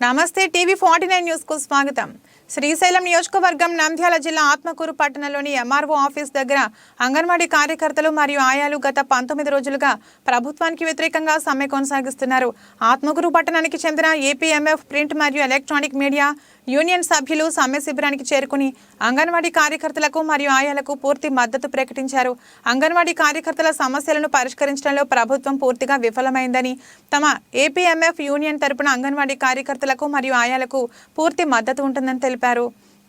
నమస్తే TV forty nine న్యూస్కు స్వాగతం. శ్రీశైలం నియోజకవర్గం నంద్యాల జిల్లా ఆత్మకూరు పట్టణంలోని ఎంఆర్ఓ ఆఫీస్ దగ్గర అంగన్వాడీ కార్యకర్తలు మరియు ఆయాలు గత పంతొమ్మిది రోజులుగా ప్రభుత్వానికి వ్యతిరేకంగా సమ్మె కొనసాగిస్తున్నారు. ఆత్మకూరు పట్టణానికి చెందిన ఏపీఎంఎఫ్ ప్రింట్ మరియు ఎలక్ట్రానిక్ మీడియా యూనియన్ సభ్యులు సమ్మె శిబిరానికి చేరుకుని అంగన్వాడీ కార్యకర్తలకు మరియు ఆయాలకు పూర్తి మద్దతు ప్రకటించారు. అంగన్వాడీ కార్యకర్తల సమస్యలను పరిష్కరించడంలో ప్రభుత్వం పూర్తిగా విఫలమైందని తమ ఏపీఎంఎఫ్ యూనియన్ తరపున అంగన్వాడీ కార్యకర్తలకు మరియు ఆయాలకు పూర్తి మద్దతు ఉంటుందని తెలిపారు.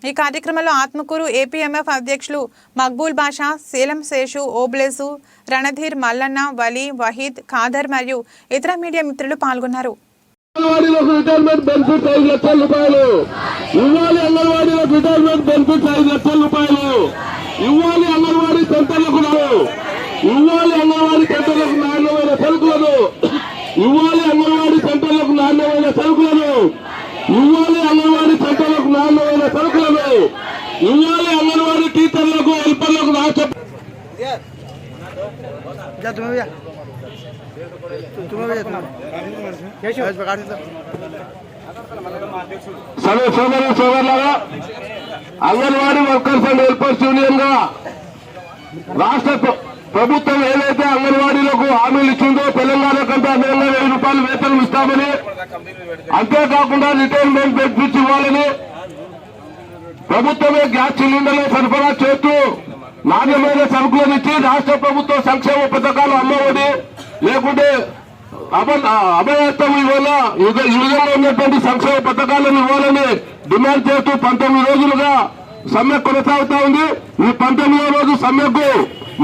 ఈ కార్యక్రమంలో ఆత్మకూరు ఏపీఎంఎఫ్ అధ్యక్షులు మక్బూల్ బాషా సేలం శేషు ఓబ్లేసు రణధీర్ మల్లన్న వలీ వహీద్ ఖాదర్ మరియు ఇతర మీడియా మిత్రులు పాల్గొన్నారు. అంగన్వాడీలకు రిటైర్మెంట్ బెనిఫిట్ ఐదు లక్షల రూపాయలు. ఇవ్వాలి అంగన్వాడీలకు రిటైర్మెంట్ బెనిఫిట్ ఐదు లక్షల రూపాయలు. ఇవ్వాలి అంగన్వాడీ సెంటర్లకు నాలుగు ఇవ్వాలి అంగన్వాడీ సెంటర్లకు నాణ్యమైన సరుకులను. ఇవ్వాలి అంగన్వాడీ సెంటర్లకు నాణ్యమైన సరుకులను. ఇవ్వాలి అంగన్వాడీ సెంటర్లకు నాణ్యమైన సరుకులను. ఇవ్వాలి అంగన్వాడీ టీచర్లకు హెల్పర్లకు రాష్ట్ర जा तुम्हें भैया तुम- तुम्हें भैया तुम्हें काट दो సరే సోదరు సోదరులారా anganwadi workers and helpers union గా రాష్ట్ర ప్ర- ప్రభుత్వం ఏదైతే అంగన్వాడీలకు హామీలు ఇచ్చిందో తెలంగాణ కంటే అదనంగా వెయ్యి రూపాయలు వేతనం ఇస్తామని అంతేకాకుండా రిటైర్మెంట్ బెనిఫిట్స్ ఇవ్వాలని ప్రభుత్వమే గ్యాస్ సిలిండర్లు సరఫరా రాష్ట్ర ప్రభుత్వ సంక్షేమ పథకాలు అమ్మఒడి లేకుంటే అభయత్వం ఇవ్వాల. యుగ- ఉన్నటువంటి సంక్షేమ పథకాలను ఇవ్వాలని డిమాండ్ చేస్తూ పంతొమ్మిది రోజులుగా సమ్మె కొనసాగుతా ఉంది. ఈ పంతొమ్మిదో రోజు సమ్మెకు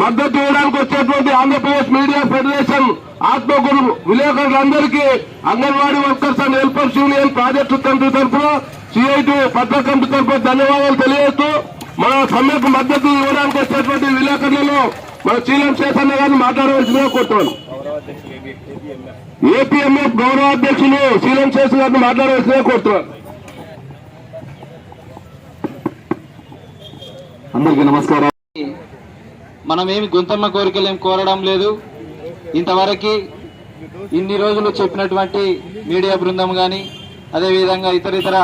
మద్దతు ఇవ్వడానికి వచ్చేటువంటి ఆంధ్రప్రదేశ్ మీడియా ఫెడరేషన్ ఆత్మగురు విలేకరులందరికీ anganwadi workers and helpers union project తండ్రి తరఫున సిఐటి పత్ర కమిటీ తరఫున ధన్యవాదాలు తెలియజేస్తూ మన సమ్మెకు మద్దతు ఇవ్వడానికి వచ్చేటువంటి విలేకరులలో మన చీలం శేషన్న గారిని మాట్లాడవలసిందిగా కోరుతున్నాను. ఏపీఎంఎఫ్ గౌరవాధ్యక్షులు శీలం శేష్ గారిని మాట్లాడవలసిందిగా కోరుతున్నాను. అందరికీ నమస్కారం. మనమేమి గుంతమ్మ కోరికలు ఏం కోరడం లేదు. ఇంతవరకు ఇన్ని రోజులు చెప్పినటువంటి మీడియా బృందం కానీ అదేవిధంగా ఇతర ఇతర